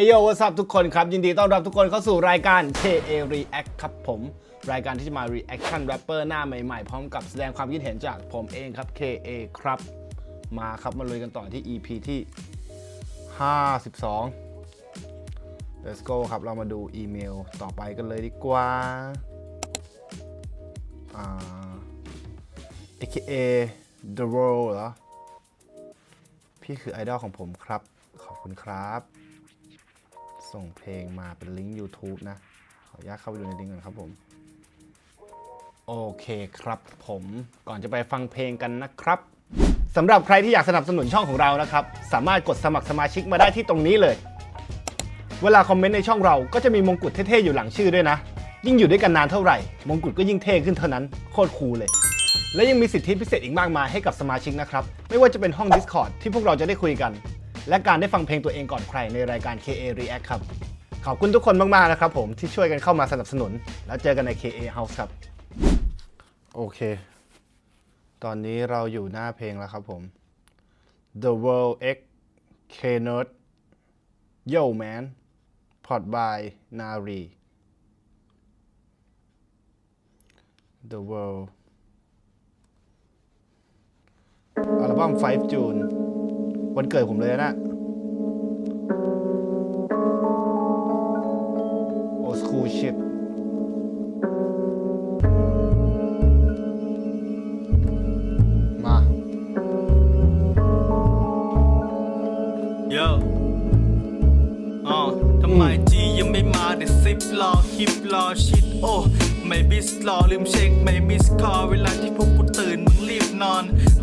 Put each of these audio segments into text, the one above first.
เโยวัสดีทุกคนครับ ยินดีต้อนรับทุกคนเข้าสู่รายการ KA React ครับผม รายการที่จะมา reaction rapper หน้าใหม่ๆ พร้อมกับแสดงความคิดเห็นจากผมเองครับ KA ครับ มาครับมาลุยกันต่อที่ EP ที่ 52 Let's go ครับ เรามาดูอีเมลต่อไปกันเลยดีกว่าอ่า AKA The World เหรอ พี่คือไอดอลของผมครับ ขอบคุณครับ ส่งเพลงมาเป็นลิงก์ YouTube นะ ขออนุญาตเข้าไปดูในลิงก์ก่อนครับผม โอเคครับผมก่อนจะไปฟังเพลงกันนะครับสำหรับใครที่อยากสนับสนุนช่องของเรานะครับ สามารถกดสมัครสมาชิกมาได้ที่ตรงนี้เลย เวลาคอมเมนต์ในช่องเราก็จะมีมงกุฎเท่ๆอยู่หลังชื่อด้วยนะ ยิ่งอยู่ด้วยกันนานเท่าไหร่ มงกุฎก็ยิ่งเท่ขึ้นเท่านั้นโคตรคูลเลย และยังมีสิทธิพิเศษอีกมากมายให้กับสมาชิกนะครับ ไม่ว่าจะเป็นห้อง Discord ที่พวกเราจะได้คุยกัน และการได้ฟังเพลงตัวเองก่อนใครในรายการ KA React ครับ ขอบคุณทุกคนมาก ๆ นะครับผมที่ช่วยกันเข้ามาสนับสนุน แล้วเจอกันใน KA House ครับ โอเค ตอนนี้เราอยู่หน้าเพลงแล้วครับผม The World X K Nerd Yo Man Pod by Nari The World อัลบั้ม 5 June วันเกิดผมเลยนะโอ s คูชิตมา เยอะอ๋อทำไมจียังไม่มาเด็ดซิปรอคลิปรอชิดโอ้ ไม่บิสรอลืมเช็คไม่มิสคอเวลาที่พวก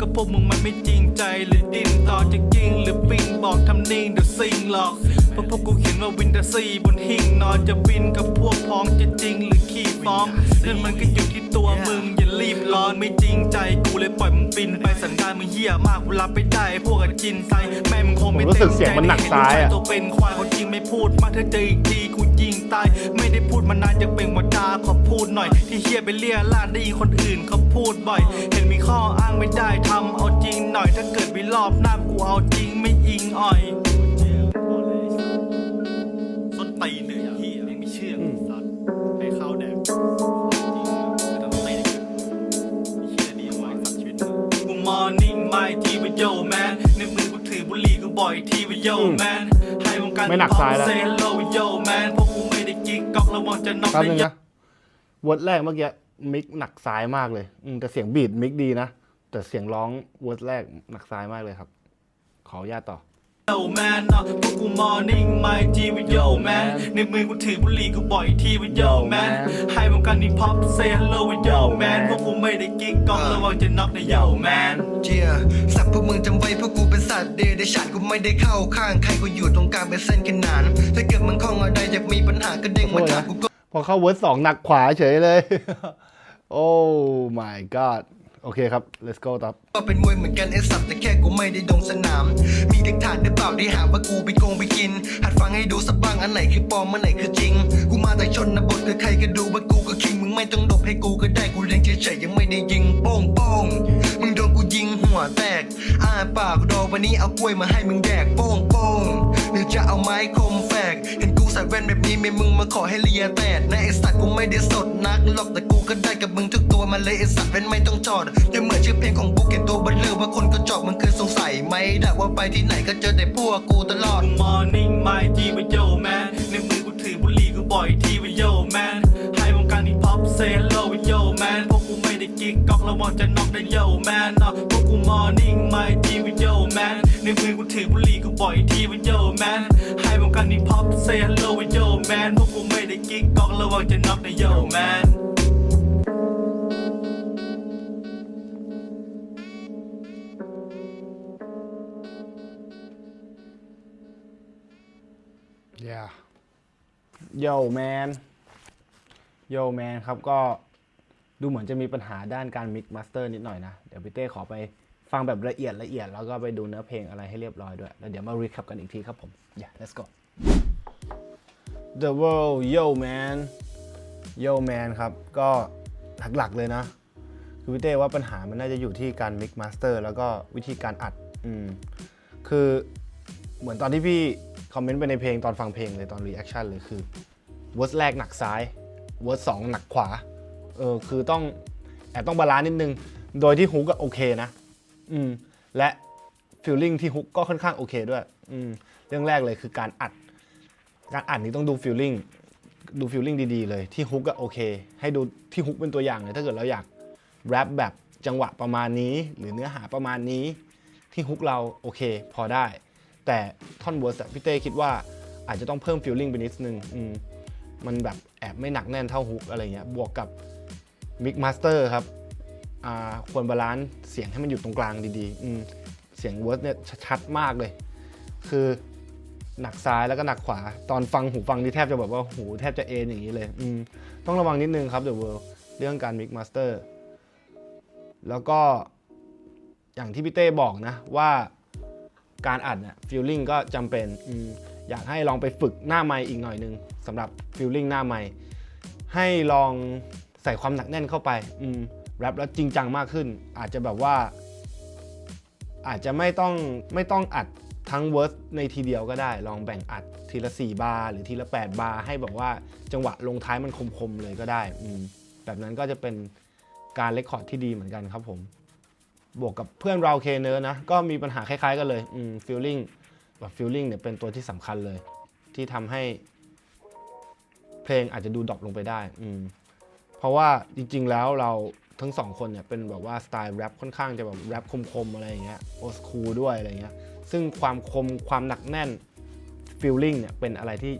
ก็พวกมึงมันไม่จริงใจหรือดินต่อจะจริงหรือปิงบอกทำนิ่งเดี๋ยวซิงหรอกเพราะพวกกูเขียนว่าวินเดอร์ซีบนหิ่งนอนจะบินกับพวกพ้องจะจริงหรือขี้ฟ้องนั่นมันก็อยู่ที่ตัวมึงอย่ารีบร้อนไม่จริงใจกูเลยปล่อยมึงบินไปสันดานมึงเหี้ยมากเวลาไปได้พวกกันจินไซแม่มึงคงไม่ผมรู้สึกเสียงมันหนักซ้ายอะตัวเป็นควายเขาจริงไม่พูดมาถ้าเจออีกทีกูยิง ตาย ไม่ได้พูดมานานจะเป็นวาจาขอพูดหน่อย ที่เฮียไปเลี่ยลาดได้ยินคนอื่นเขาพูดบ่อย เห็นมีข้ออ้างไม่ได้ทำเอาจริงหน่อย ถ้าเกิดวิรอบหน้ากูเอาจริงไม่อิงอ่อยส้นตีนเลยเฮียไม่เชื่อสัตว์ให้ข้าวแดกจริงไม่ต้องตีนเฮียดีไว้สัตว์ชีวิตมึงกูมอร์นิ่งไม่ทีว่าโยแมนในมือกูถือบุหรี่กูบ่อยทีว่าโยแมนให้วงการไม่หนักซ้ายแล้วเซโลโยแมนพวกกู ไม่ได้กิ๊กก๊อกระวังจะน็อกแป๊บได้นึงยนะวอดแรกเมื่อกี้มิกหนักซ้ายมากเลยอืมแต่เสียงบีดมิกดีนะ แต่เสียงร้องวอดแรกหนักซ้ายมากเลยครับ ขออนุญาตต่อ โยแมนนะพวกกูมอร์นิ่งไม่ทีว่าโยแมนในมือกูถือบุหรี่กูบ่อยทีว่าโยแมนให้วงการนี้พับเซโลว่าโยแมนพวกกูไม่ได้กิ๊กก๊อกระวังจะน็อกได้โยแมนเจียสับพวกมึงจำไว้พวกกูเป็นสัตว์เดรัจฉานกูไม่ได้เข้าข้างใครกูอยู่ตรงกลางเป็นเส้นขนานถ้าเกิดมึงคล่องอะไรจะมีปัญหาก็เด้งมาถามกูก็พอเข้าเวิร์ดสองหนักขวาเฉยเลย โอ้ my god โอเคครับ let's go ต่อก็เป็นมวยเหมือนกันไอ้สัตว์แต่แค่กูไม่ได้ลงสนาม มีเด็กฐานหรือเปล่าที่หาว่ากูไปโกงไปกิน หัดฟังให้ดูสักบ้างอันไหนคือปลอมอันไหนคือจริง กูมาแต่ชนนะบทคือใครก็ดูว่ากูก็คิงมึงไม่ต้องดบให้กูก็ได้กูเลี้ยงเฉยๆยังไม่ได้ยิงโป้งโป้งมึงโดนกูยิงหัวแตกอ้าปากรอวันนี้เอากล้วยมาให้มึงแดกโป้งโป้งหรือจะเอาไม้คมแฝกเห็นกูใส่แว่นแบบนี้ไม่มึงมาขอให้เลียแตดนะไอ้สัตว์กูไม่ได้สดนัก หรอกแต่กูก็ได้กับมึงทุกตัวมาเลยไอสัตว์เว้นไม่ต้องจอดจะเหมือนชื่อเพลงของกูเขียนตัวบันเลือว่าคนก็จอกมันเคยสงสัยไหมดักว่าไปที่ไหนก็เจอแต่พวกกูตลอดมอร์นิ่งไม่ทีว่าโยแมนในมือกูถือบุหรี่กูบ่อยทีว่าโยแมนให้วงการนี้พับเซโลว่าโยแมนพวกกูไม่ได้กิ๊กกอกระวังจะน็อกได้โยแมน ก๊อกระวังจะน็อกได้โยแมน yeah yo man yo man ครับก็ดูเหมือนจะมีปัญหาด้านการ mix master นิดหน่อยนะ เดี๋ยวพี่เต้ขอไปฟังแบบละเอียดละเอียดแล้วก็ไปดูเนื้อเพลงอะไรให้เรียบร้อยด้วย แล้วเดี๋ยวมา recap กันอีกทีครับผม yeah let's go the world yo man yo man ครับ ก็หลักๆเลยนะ คือพี่เต้ว่าปัญหามันน่าจะอยู่ที่การ mix master แล้วก็วิธีการอัดอืมคือเหมือนตอนที่พี่คอมเมนต์ไปในเพลงตอนฟังเพลงเลยตอนรีแอคชั่นเลยคือเวอร์สแรกหนักซ้ายเวอร์สสองหนักขวาเออคือต้องแอบต้องบาลานซ์นิดนึง โดยที่ฮุกก็โอเคนะอืมและฟิลลิ่งที่ฮุกก็ค่อนข้างโอเคด้วยอืมเรื่องแรกเลยคือการอัด การอัดนี้ต้องดูฟิลลิ่ง ดูฟิลลิ่งดีๆเลย ที่ฮุกก็โอเค ให้ดูที่ฮุกเป็นตัวอย่างเลยถ้าเกิดเราอยากแรปแบบจังหวะประมาณนี้ หรือเนื้อหาประมาณนี้ ที่ฮุกเราโอเค พอได้ แต่ท่อนเวอร์สพี่เต้คิดว่าอาจจะต้องเพิ่มฟิลลิ่งไปนิดนึงมมันแบบแอบไม่หนักแน่นเท่าฮุกอะไรเงี้ยบวกกับมิกมาสเตอร์ครับควรบาลานซ์เสียงให้มันอยู่ตรงกลางดีๆเสียงเวิร์สเนี่ยชัดมากเลย คือ หนักซ้ายแล้วก็หนักขวา ตอนฟังหูฟังนี่แทบจะแบบว่าหูแทบจะเอ็นอย่างนี้เลยอืมต้องระวังนิดนึงครับ The World เรื่องการมิกมาสเตอร์แล้วก็อย่างที่พี่เต้บอกนะว่าการอัดเนี่ยฟิลลิ่งก็จำเป็นออยากให้ลองไปฝึกหน้าไมค์อีกหน่อยนึงสำหรับฟิลลิ่งหน้าไมค์ให้ลองใส่ความหนักแน่นเข้าไปอืแรปแล้วจริงจังมากขึ้น อาจจะแบบว่า อาจจะไม่ต้องไม่ต้องอัด ทั้งเวิร์สในทีเดียวก็ได้ลองแบ่งอัดทีละ 4 บาร์หรือทีละ 8 บาร์ให้แบบว่าจังหวะลงท้ายมันคมๆเลยก็ได้อืแบบนั้นก็จะเป็นการเลคคอร์ดที่ดีเหมือนกันครับผม บวกกับเพื่อนเราเคเนอร์นะ ก็มีปัญหาคล้ายๆ กันเลยอืมฟีลลิ่งแบบฟีลลิ่งเนี่ยเป็นตัวที่สำคัญเลย ที่ทำให้เพลงอาจจะดูดรอปลงไปได้อืมเพราะว่าจริงๆแล้วเราทั้งสองคนเนี่ยเป็นแบบว่าสไตล์แรปค่อนข้างจะแบบแรปคมๆอะไรอย่างเงี้ยโอสคูด้วยอะไรเงี้ย ซึ่งความคมความหนักแน่นฟีลลิ่งเนี่ยเป็นอะไรที่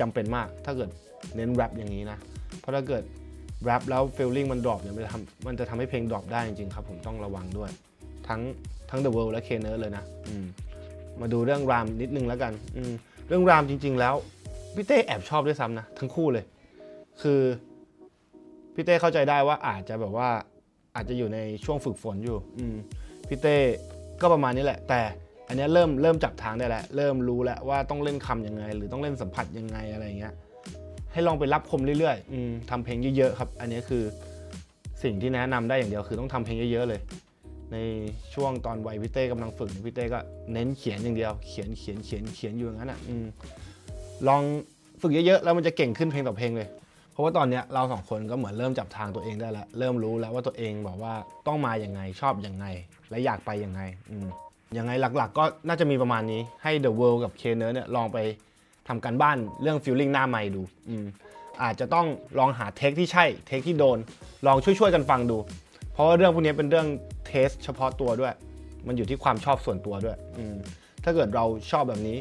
จำเป็นมาก ถ้าเกิดเน้นแรปอย่างนี้นะ เพราะถ้าเกิดแรปแล้วฟีลลิ่งมันดรอปเนี่ยมันจะทำมันจะทำให้เพลงดรอปได้จริงๆครับ ผมต้องระวังด้วย ทั้งทั้ง The World และ k n e r เลยนะอืมมาดูเรื่องรามนิดนึงแล้วกันอืมเรื่องรามจริง ๆ แล้วพี่เต้แอบชอบด้วยซ้ำนะทั้งคู่เลย คือพี่เต้เข้าใจได้ว่าอาจจะแบบว่าอาจจะอยู่ในช่วงฝึกฝนอยู่อืมพี่เต้ก็ประมาณนี้แหละ แต่ อันนี้เริ่มเริ่มจับทางได้แล้ว เริ่มรู้แล้วว่าต้องเล่นคำยังไง หรือต้องเล่นสัมผัสยังไงอะไรเงี้ย ให้ลองไปรับคมเรื่อยๆทำเพลงเยอะๆครับ อันนี้คือสิ่งที่แนะนำได้อย่างเดียวคือต้องทำเพลงเยอะๆเลย ในช่วงตอนวัยพี่เต้กำลังฝึกพี่เต้ก็เน้นเขียนอย่างเดียว เขียนเขียนเขียนเขียนอยู่อย่างนั้นอะลองฝึกเยอะๆแล้วมันจะเก่งขึ้นเพลงต่อเพลงเลย เพราะว่าตอนเนี้ยเราสองคนก็เหมือนเริ่มจับทางตัวเองได้แล้ว เริ่มรู้แล้วว่าตัวเองบอกว่าต้องมาอย่างไงชอบอย่างไง และอยากไปยังไง อืม ยังไงหลักๆ ก็น่าจะมีประมาณนี้ให้ The World กับ k n e r เนี่ยลองไปทำการบ้านเรื่อง feeling หน้าไมค์ดูอืมอาจจะต้องลองหาเทคที่ใช่เทคที่โดน ลองช่วยๆกันฟังดู เพราะว่าเรื่องพวกนี้เป็นเรื่องเทสเฉพาะตัวด้วย มันอยู่ที่ความชอบส่วนตัวด้วยอืมถ้าเกิดเราชอบแบบนี้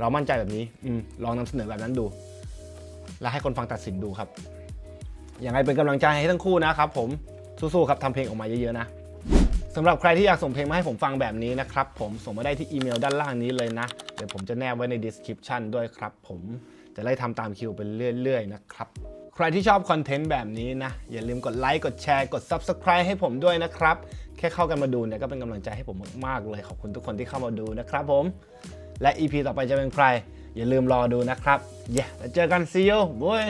เรามั่นใจแบบนี้อืมลองนำเสนอแบบนั้นดู แล้วให้คนฟังตัดสินดูครับยังไงเป็นกำลังใจให้ทั้งคู่นะครับผมสู้ๆครับทำเพลงออกมาเยอะๆนะ สำหรับใครที่อยากส่งเพลงมาให้ผมฟังแบบนี้นะครับผมส่งมาได้ที่อีเมลด้านล่างนี้เลยนะ เดี๋ยวผมจะแนบไว้ใน description ด้วยครับผมจะไล่ทำตามคิวไปเรื่อยๆนะครับใครที่ชอบคอนเทนต์แบบนี้นะ อย่าลืมกดไลค์กดแชร์กด subscribe ให้ผมด้วยนะครับ แค่เข้ากันมาดูเนี่ยก็เป็นกำลังใจให้ผมมากๆเลยขอบคุณทุกคนที่เข้ามาดูนะครับผม และ EP ต่อไปจะเป็นใคร อย่าลืมรอดูนะครับเย้แล้วเจอกัน see you boy